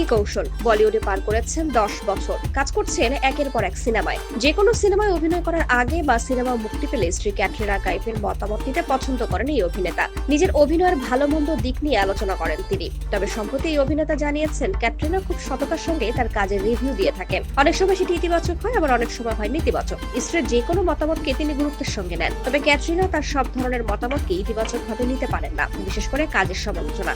ভিকি কৌশল? বলিউডে পার করেছেন দশ বছর। কাজ করছেন একের পর এক সিনেমায়। যে কোনো সিনেমায় অভিনয় করার আগে বা সিনেমা মুক্তি পেলে স্ত্রী ক্যাটরিনা কাইফের মতামত নিতে পছন্দ করেন এই অভিনেতা। নিজের অভিনয়ের ভালো মন্দ দিক নিয়ে আলোচনা করেন তিনি। তবে সম্প্রতি এই অভিনেতা জানিয়েছেন, ক্যাটরিনা খুব সততার সঙ্গে তার কাজের রিভিউ দিয়ে থাকেন। অনেক সময় সেটি ইতিবাচক হয়, আবার অনেক সময় হয় নেতিবাচক। স্ত্রীর যে কোনো মতামতকে তিনি গুরুত্বের সঙ্গে নেন। তবে ক্যাটরিনা তার সব ধরনের মতামতকে ইতিবাচক ভাবে নিতে পারেন না, বিশেষ করে কাজের সমালোচনা।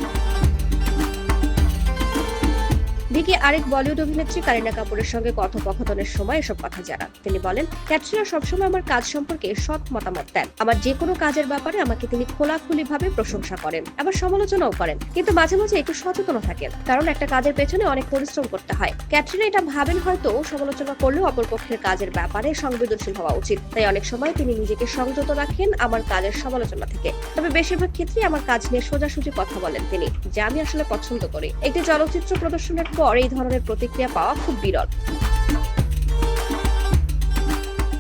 ভিকি আরেক বলিউড অভিনেত্রী কারিনা কাপুরের সঙ্গে কথোপকথনের সময় এসব কথা জানান। তিনি বলেন, ক্যাটরিনা সবসময় আমার কাজ সম্পর্কে সৎ মতামত দেন। আমার যে কোনো কাজের ব্যাপারে আমাকে তিনি খোলাখুলি ভাবে প্রশংসা করেন, আবার সমালোচনাও করেন। কিন্তু মাঝে মাঝে একটু সচেতন থাকেন, কারণ একটা কাজের পেছনে অনেক পরিশ্রম করতে হয়। ক্যাটরিনা এটা ভাবেন হয়তো সমালোচনা করলেও অপরপক্ষের কাজের ব্যাপারে সংবেদনশীল হওয়া উচিত। তাই অনেক সময় তিনি নিজেকে সংযত রাখেন আমার কাজের সমালোচনা থেকে। তবে বেশিরভাগ ক্ষেত্রেই আমার কাজ নিয়ে সোজাসুজি কথা বলেন তিনি, যা আমি আসলে পছন্দ করি। একটি চলচ্চিত্র প্রদর্শনের পর এই ধরনের প্রতিক্রিয়া পাওয়া খুব বিরল।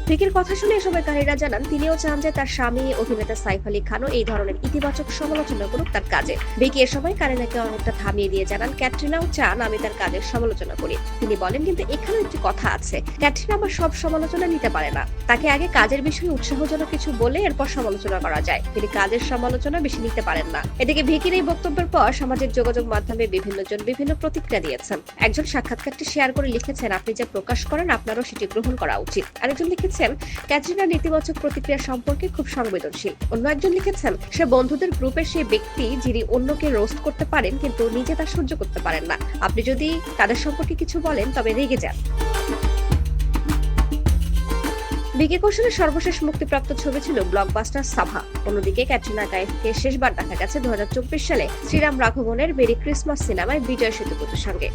ভিকির কথা শুনে এ সময় জানান, তিনিও চান যে তার স্বামী অভিনেতা সাইফ আলী খানও এই ধরনের ইতিবাচক সমালোচনা করুক তার কাজে। ভিকি এ সময় কারিনাকে অনেকটা থামিয়ে দিয়ে জানান, ক্যাটরিনাও চান আমি তার কাজের সমালোচনা করি। তিনি বলেন, কিন্তু এখানে একটি কথা আছে। ক্যাটরিনা আমার সব সমালোচনা নিতে পারে না। তাকে আগে কাজের বিষয়ে উৎসাহজনক কিছু বলে এরপর সমালোচনা করা যায়। তিনি কাজের সমালোচনা বেশি নিতে পারেন না। এদিকে ভিকির এই বক্তব্যের পর সামাজিক যোগাযোগ মাধ্যমে বিভিন্ন জন বিভিন্ন প্রতিক্রিয়া দিয়েছেন। একজন সাক্ষাৎকারটি শেয়ার করে লিখেছেন, আপনি যা প্রকাশ করেন, আপনারও সেটি গ্রহণ করা উচিত। আরেকজন লিখেছেন ক্যাটরিনার নেতিবাচক প্রতিক্রিয়া সম্পর্কে খুব সংবেদনশীল। অন্য একজন লিখেছেন, সে বন্ধুদের গ্রুপের সেই ব্যক্তি যিনি অন্যকে রোস্ট করতে পারেন, কিন্তু নিজে তা সহ্য করতে পারেন না। আপনি যদি তাদের সম্পর্কে কিছু বলেন, তবে রেগে যান। বিকি কৌশলের সর্বশেষ মুক্তিপ্রাপ্ত ছবি ছিল ব্লকবাস্টার সাভা। অন্যদিকে ক্যাটরিনা কাইফকে শেষবার দেখা গেছে দু হাজার চব্বিশ সালে শ্রীরাম রাঘবনের মেরি ক্রিসমাস সিনেমায় বিজয় সেতুপতির সঙ্গে।